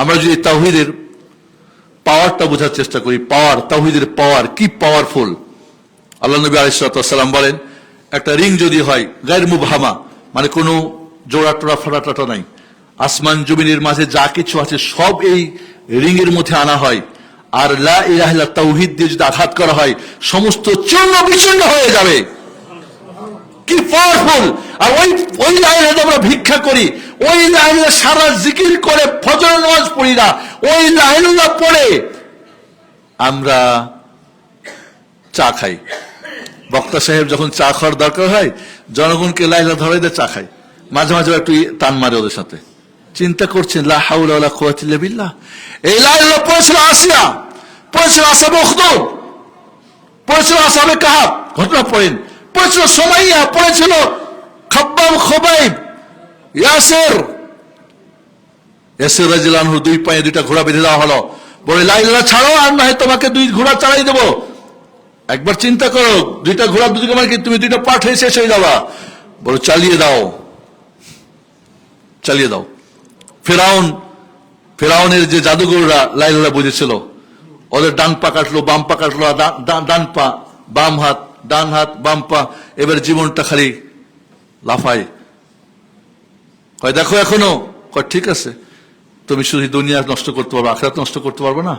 আমরা যদি তাহিদের পাওয়ারটা বোঝার চেষ্টা করি পাওয়ার তাহিদের পাওয়ার কি পাওয়ারফুল আল্লাহ নবী আলিসাল্লাম বলেন, একটা রিং যদি হয়, গায়ের মুভামা মানে কোনো জোড়া টোড়া ফাটা টাটা নাই। আসমান জমিনের মাঝে যা কিছু আছে, সব এই রিং এর মধ্যে আনা হয়। আর লা ইলাহা তাওহিদ দিয়ে যদি আঘাত করা হয়, সমস্ত চূর্ণ বিচূর্ণ হয়ে যাবে। কি পাওয়ারফুল আর ওই ওই লাইনে আমরা ভিক্ষা করি, ওই লাইনে সারা জিকির করে ফজর নামাজ পড়ি না, ওই লাইনগুলো পড়ে আমরা চা খাই। বক্তা সাহেব যখন চা খাওয়ার দরকার হয়, জনগণকে লাইলা ধরে দিয়ে চা খাই। মাঝে মাঝে একটু টান মারে ওদের সাথে। চিন্তা করছেন, লা হাউলা ওয়ালা বিল্লাহ। এই লাইলা পড়েছিল আসিয়া পড়েছিল আসাবে উখদুদ পড়েছিল আসাবে কাহাব? ঘটনা পড়েন। পড়েছিল সোমাইয়া পড়েছিল খাব্বাব খোবাইব, ইয়াসির। ইয়াসির রাজিলানহু দুই পায়ে দুইটা ঘোড়া বেঁধে দেওয়া হলো। বলে লাইলা ছাড়ো, আর না হয় তোমাকে দুই ঘোড়া চালাই দেবো। একবার চিন্তা করো, দুইটা ঘোড়া দুদিকে মানে তুমি দুইটা পাঠ শেষ হয়ে যাবা। বলো, চালিয়ে দাও। চালিয়ে দাও। ফেরাউন, ফেরাউনের যে জাদুঘররা লাইলা বুঝেছিল, ওদের ডান পা কাটলো, বাম পা কাটলো ডান পা, বাম হাত, ডান হাত, বাম পা, এবার জীবনটা খালি লাফায়। কয়, দেখো এখনও। কয়, ঠিক আছে। তুমি শুধু দুনিয়া নষ্ট করতে পারবে, আখরাত নষ্ট করতে পারবে না?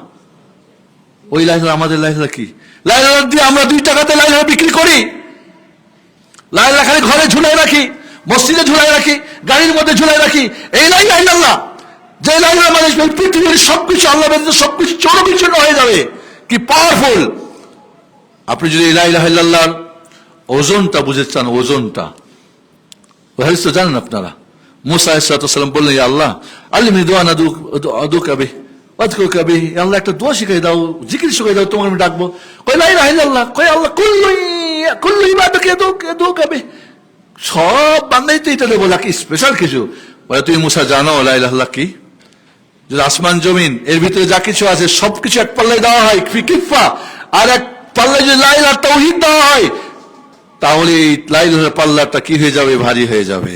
ওই লাইলা আমাদের লাইলা কি? লাইলা দিয়ে আমরা দুই টাকাতে লাইলা বিক্রি করি। লাইলা খালি ঘরে ঝুলাই রাখি, মসজিদে ঝুলাই রাখি, গাড়ির মধ্যে ঝুলাই রাখি। এই লাইলা আল্লাহ যে লাইলা মানুষ পৃথিবীর সবকিছু আল্লাহ সবকিছু চরম বিচ্ছিন্ন হয়ে যাবে। কি পাওয়ারফুল আপনি যদি এই লাইলা আল্লাহর ওজনটা বুঝে চান, ওজনটা। ওই হাদিস তো জানেন আপনারা। মুসা ইসলাতাম বললেন আল্লাহ আল্লি দোয়া না দু কাবে অদকো আল্লাহ, একটা দোয়া শিখাই দাও, জিকির শিখাই দাও, তোমাকে আমি ডাকবো। কই লাই রাহিল আল্লাহ কই আল্লাহ, কুল্লু কুল্লু ইবাদকে দো দো কাবে সব বান্দাই তো এটা বলা কি স্পেশাল কিছু। বলে, তুমি মুসা জানো লাইল আল্লাহ কি? যদি আসমান, জমিন, এর ভিতরে যা কিছু আছে, সবকিছু এক পাল্লায় দেওয়া হয় ফিকিফা আর এক পাল্লায় যদি লাইল তৌহিদ দেওয়া হয় তাহলে এই লাইল পাল্লাটা কি হয়ে যাবে? ভারী হয়ে যাবে।